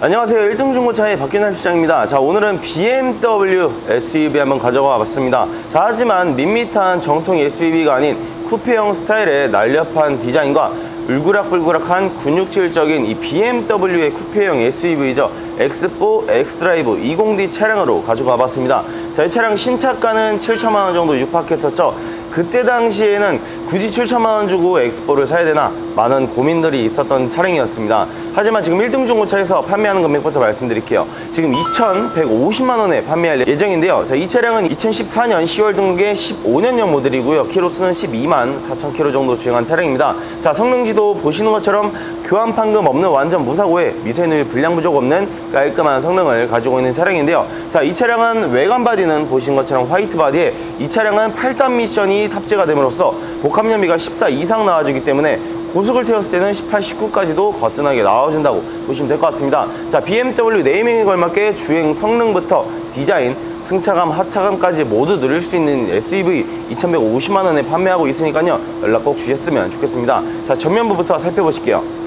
안녕하세요. 1등 중고차의 박균할 시장입니다. 자 오늘은 BMW SUV 한번 가져와 봤습니다. 자 하지만 밋밋한 정통 SUV가 아닌 쿠페형 스타일의 날렵한 디자인과 울그락불그락한 근육질적인 이 BMW의 쿠페형 SUV죠. X4 X드라이브 20D 차량으로 가지고 와봤습니다. 자 이 차량 신차가는 7천만원 정도 육박했었죠. 그때 당시에는 굳이 7천만원 주고 X4를 사야 되나 많은 고민들이 있었던 차량이었습니다. 하지만 지금 1등 중고차에서 판매하는 금액부터 말씀드릴게요. 지금 2,150만원에 판매할 예정인데요. 자, 이 차량은 2014년 10월 등록의 15년형 모델이고요. 키로수는 12만 4천 킬로 정도 주행한 차량입니다. 자, 성능지도 보시는 것처럼 교환 판금 없는 완전 무사고에 미세누유 불량 부족 없는 깔끔한 성능을 가지고 있는 차량인데요. 자, 이 차량은 외관 바디는 보신 것처럼 화이트 바디에 이 차량은 8단 미션이 탑재가 됨으로써 복합연비가 14 이상 나와주기 때문에 고속을 태웠을 때는 18, 19까지도 거뜬하게 나와준다고 보시면 될 것 같습니다. 자, BMW 네이밍에 걸맞게 주행 성능부터 디자인, 승차감, 하차감까지 모두 누릴 수 있는 SUV 2,150만 원에 판매하고 있으니까요. 연락 꼭 주셨으면 좋겠습니다. 자, 전면부부터 살펴보실게요.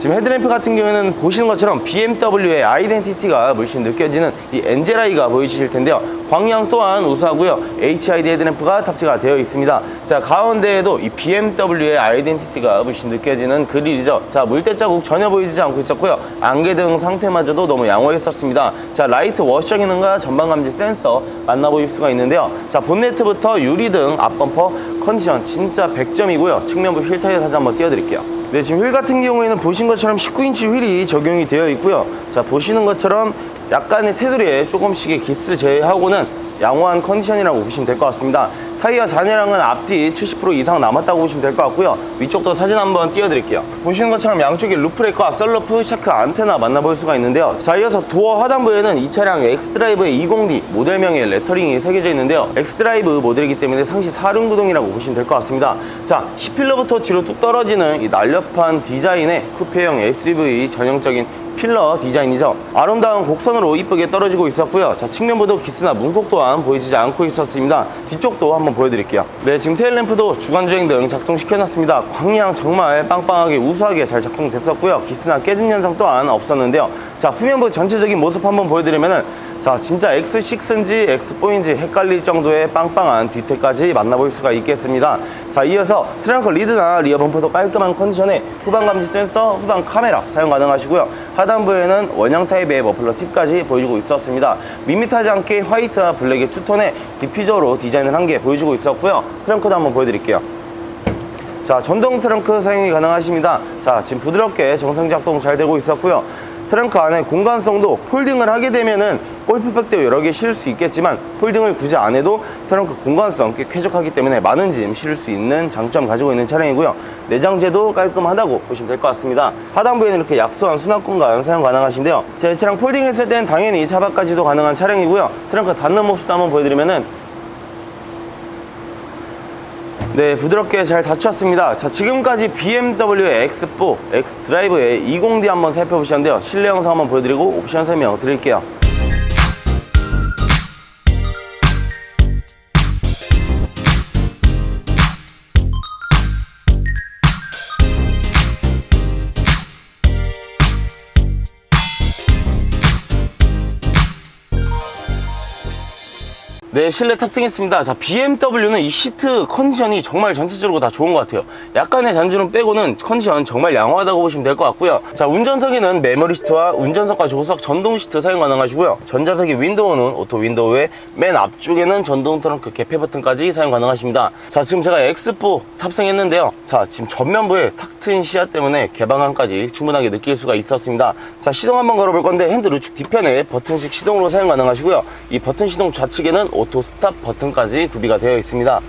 지금 헤드램프 같은 경우에는 보시는 것처럼 BMW의 아이덴티티가 물씬 느껴지는 이 엔젤아이가 보이실 텐데요. 광량 또한 우수하고요. HID 헤드램프가 탑재가 되어 있습니다. 자, 가운데에도 이 BMW의 아이덴티티가 물씬 느껴지는 그릴이죠. 자, 물때 자국 전혀 보이지 않고 있었고요. 안개등 상태마저도 너무 양호했었습니다. 자, 라이트 워셔 기능과 전방 감지 센서 만나보실 수가 있는데요. 자, 본네트부터 유리등 앞범퍼 컨디션 진짜 100점이고요. 측면부 휠 타이어 사진 한번 띄워드릴게요. 네, 지금 휠 같은 경우에는 보신 것처럼 19인치 휠이 적용이 되어 있고요. 자, 보시는 것처럼 약간의 테두리에 조금씩의 기스 제외하고는 양호한 컨디션이라고 보시면 될 것 같습니다. 타이어 잔해량은 앞뒤 70% 이상 남았다고 보시면 될 것 같고요. 위쪽도 사진 한번 띄워드릴게요. 보시는 것처럼 양쪽에 루프렉과 썰러프, 샤크, 안테나 만나볼 수가 있는데요. 자, 이어서 도어 하단부에는 이 차량 엑스드라이브의 20D 모델명의 레터링이 새겨져 있는데요. 엑스드라이브 모델이기 때문에 상시 사륜구동이라고 보시면 될 것 같습니다. 자, C필러부터 뒤로 뚝 떨어지는 이 날렵한 디자인의 쿠페형 SUV 전형적인 필러 디자인이죠. 아름다운 곡선으로 이쁘게 떨어지고 있었고요. 자, 측면부도 기스나 문콕 또한 보이지 않고 있었습니다. 뒤쪽도 한번 보여드릴게요. 네, 지금 테일 램프도 주간주행 등 작동시켜놨습니다. 광량 정말 빵빵하게 우수하게 잘 작동됐었고요. 기스나 깨짐 현상 또한 없었는데요. 자, 후면부 전체적인 모습 한번 보여드리면은 자 진짜 X6인지 X4인지 헷갈릴 정도의 빵빵한 뒤태까지 만나볼 수가 있겠습니다. 자 이어서 트렁크 리드나 리어 범퍼도 깔끔한 컨디션에 후방 감지 센서, 후방 카메라 사용 가능하시고요. 하단부에는 원형 타입의 머플러 팁까지 보여주고 있었습니다. 밋밋하지 않게 화이트와 블랙의 투톤의 디퓨저로 디자인을 한 게 보여주고 있었고요. 트렁크도 한번 보여드릴게요. 자 전동 트렁크 사용이 가능하십니다. 자 지금 부드럽게 정상 작동 잘 되고 있었고요 트렁크 안에 공간성도 폴딩을 하게 되면은 골프백도 여러 개 실을 수 있겠지만 폴딩을 굳이 안 해도 트렁크 공간성 꽤 쾌적하기 때문에 많은 짐 실을 수 있는 장점 가지고 있는 차량이고요. 내장재도 깔끔하다고 보시면 될 것 같습니다. 하단부에는 이렇게 약소한 수납 공간 사용 가능하신데요. 제 차량 폴딩 했을 땐 당연히 차박까지도 가능한 차량이고요. 트렁크 닫는 모습도 한번 보여드리면은 네, 부드럽게 잘 닫혔습니다. 자, 지금까지 BMW의 X4, X드라이브의 20D 한번 살펴보셨는데요. 실내 영상 한번 보여드리고 옵션 설명 드릴게요. 네, 실내 탑승했습니다. 자, BMW는 이 시트 컨디션이 정말 전체적으로 다 좋은 것 같아요. 약간의 잔주름 빼고는 컨디션 정말 양호하다고 보시면 될 것 같고요. 자, 운전석에는 메모리 시트와 운전석과 조수석 전동 시트 사용 가능하시고요. 전자석의 윈도우는 오토 윈도우에 맨 앞쪽에는 전동 트렁크 개폐 버튼까지 사용 가능하십니다. 자, 지금 제가 X4 탑승했는데요. 자, 지금 전면부에 탁 트인 시야 때문에 개방감까지 충분하게 느낄 수가 있었습니다. 자, 시동 한번 걸어볼 건데 핸들 우측 뒤편에 버튼식 시동으로 사용 가능하시고요. 이 버튼 시동 좌측에는 오토 스탑 버튼까지 구비가 되어 있습니다.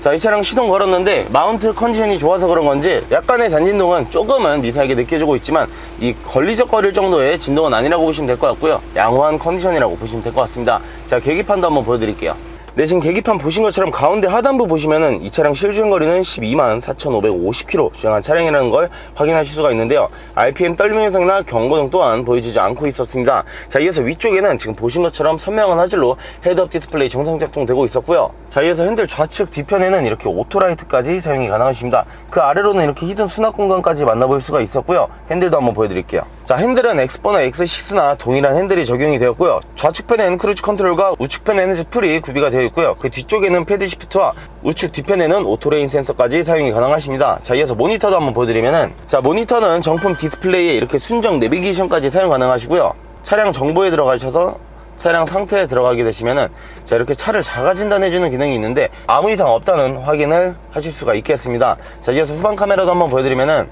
자, 이 차량 시동 걸었는데 마운트 컨디션이 좋아서 그런 건지 약간의 잔진동은 조금은 미세하게 느껴지고 있지만 이 걸리적거릴 정도의 진동은 아니라고 보시면 될 것 같고요. 양호한 컨디션이라고 보시면 될 것 같습니다. 자, 계기판도 한번 보여드릴게요. 네, 지금 계기판 보신 것처럼 가운데 하단부 보시면은 이 차량 실주행 거리는 12만 4,550km 주행한 차량이라는 걸 확인하실 수가 있는데요. RPM 떨림 현상이나 경고등 또한 보여지지 않고 있었습니다. 자, 이어서 위쪽에는 지금 보신 것처럼 선명한 화질로 헤드업 디스플레이 정상 작동되고 있었고요. 자, 이어서 핸들 좌측 뒤편에는 이렇게 오토라이트까지 사용이 가능하십니다. 그 아래로는 이렇게 히든 수납 공간까지 만나볼 수가 있었고요. 핸들도 한번 보여드릴게요. 자, 핸들은 엑스퍼나 X6나 동일한 핸들이 적용이 되었고요. 좌측편에는 크루즈 컨트롤과 우측편에는 스풀이 구비가 되어 있고요. 그 뒤쪽에는 패드 시프트와 우측 뒤편에는 오토레인 센서까지 사용이 가능하십니다. 자, 이어서 모니터도 한번 보여드리면은 자, 모니터는 정품 디스플레이에 이렇게 순정 내비게이션까지 사용 가능하시고요. 차량 정보에 들어가셔서 차량 상태에 들어가게 되시면은 자 이렇게 차를 자가 진단해주는 기능이 있는데 아무 이상 없다는 확인을 하실 수가 있겠습니다. 자 이어서 후방 카메라도 한번 보여드리면은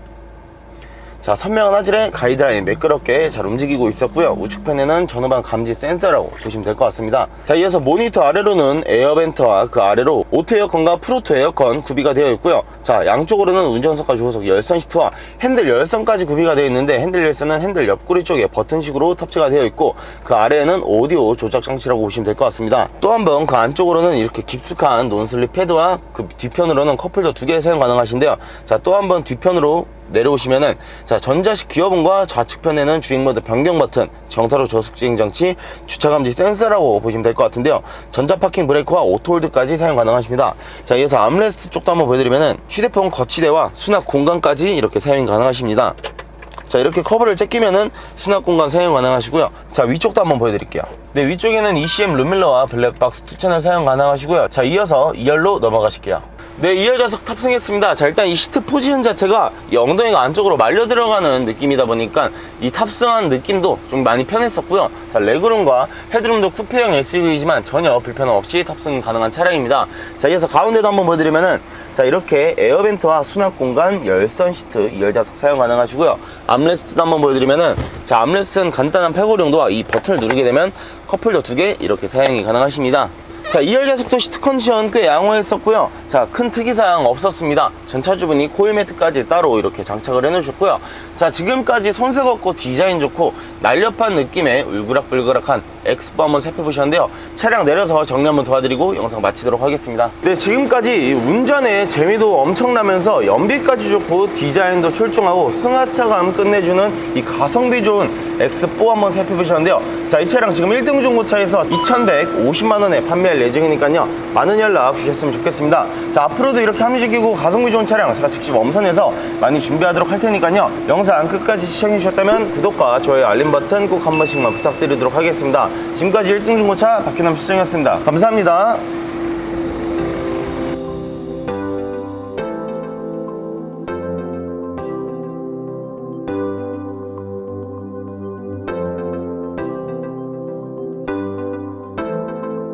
자 선명한 화질의 가이드라인 매끄럽게 잘 움직이고 있었고요. 우측편에는 전후방 감지 센서라고 보시면 될 것 같습니다. 자 이어서 모니터 아래로는 에어벤트와 그 아래로 오토 에어컨과 프로토 에어컨 구비가 되어 있고요. 자 양쪽으로는 운전석과 조수석 열선 시트와 핸들 열선까지 구비가 되어 있는데 핸들 열선은 핸들 옆구리 쪽에 버튼식으로 탑재가 되어 있고 그 아래에는 오디오 조작 장치라고 보시면 될 것 같습니다. 또 한 번 그 안쪽으로는 이렇게 깊숙한 논슬립 패드와 그 뒤편으로는 컵홀더 두개 사용 가능하신데요. 자 또 한 번 뒤편으로 내려오시면은 자 전자식 기어봉과 좌측편에는 주행모드 변경 버튼 정사로 저속주행 장치 주차감지 센서라고 보시면 될 것 같은데요. 전자 파킹 브레이크와 오토홀드까지 사용 가능하십니다. 자 이어서 암레스트 쪽도 한번 보여드리면은 휴대폰 거치대와 수납 공간까지 이렇게 사용이 가능하십니다. 자 이렇게 커버를 제끼면은 수납 공간 사용 가능하시고요. 자 위쪽도 한번 보여드릴게요. 네 위쪽에는 ECM 룸밀러와 블랙박스 투천을 사용 가능하시고요. 자 이어서 2열로 넘어가실게요 네 2열 좌석 탑승했습니다. 자 일단 이 시트 포지션 자체가 이 엉덩이가 안쪽으로 말려 들어가는 느낌이다 보니까 이 탑승한 느낌도 좀 많이 편했었고요. 자 레그룸과 헤드룸도 쿠페형 SUV이지만 전혀 불편함 없이 탑승 가능한 차량입니다. 자 이어서 가운데도 한번 보여드리면은 자 이렇게 에어벤트와 수납 공간 열선 시트 2열 좌석 사용 가능하시고요. 암레스트도 한번 보여드리면은 자 암레스트는 간단한 패거용도와 이 버튼을 누르게 되면 컵홀더 두 개 이렇게 사용이 가능하십니다 자 2열 좌석도 시트 컨디션 꽤 양호했었고요. 자 큰 특이사항 없었습니다. 전차주분이 코일 매트까지 따로 이렇게 장착을 해 놓으셨고요. 자 지금까지 손색 없고 디자인 좋고 날렵한 느낌의 울그락불그락한 엑스포 한번 살펴보셨는데요. 차량 내려서 정리 한번 도와드리고 영상 마치도록 하겠습니다. 네 지금까지 이 운전의 재미도 엄청나면서 연비까지 좋고 디자인도 출중하고 승하차감 끝내주는 이 가성비 좋은 X4 한번 살펴보셨는데요. 자 이 차량 지금 1등 중고차에서 2150만원에 판매할 예정이니까요. 많은 연락 주셨으면 좋겠습니다. 자 앞으로도 이렇게 합리적이고 가성비 좋은 차량 제가 직접 엄선해서 많이 준비하도록 할 테니까요. 영상 끝까지 시청해 주셨다면 구독과 좋아요 알림 버튼 꼭 한 번씩만 부탁드리도록 하겠습니다. 지금까지 1등 중고차 박현남 시청이었습니다. 감사합니다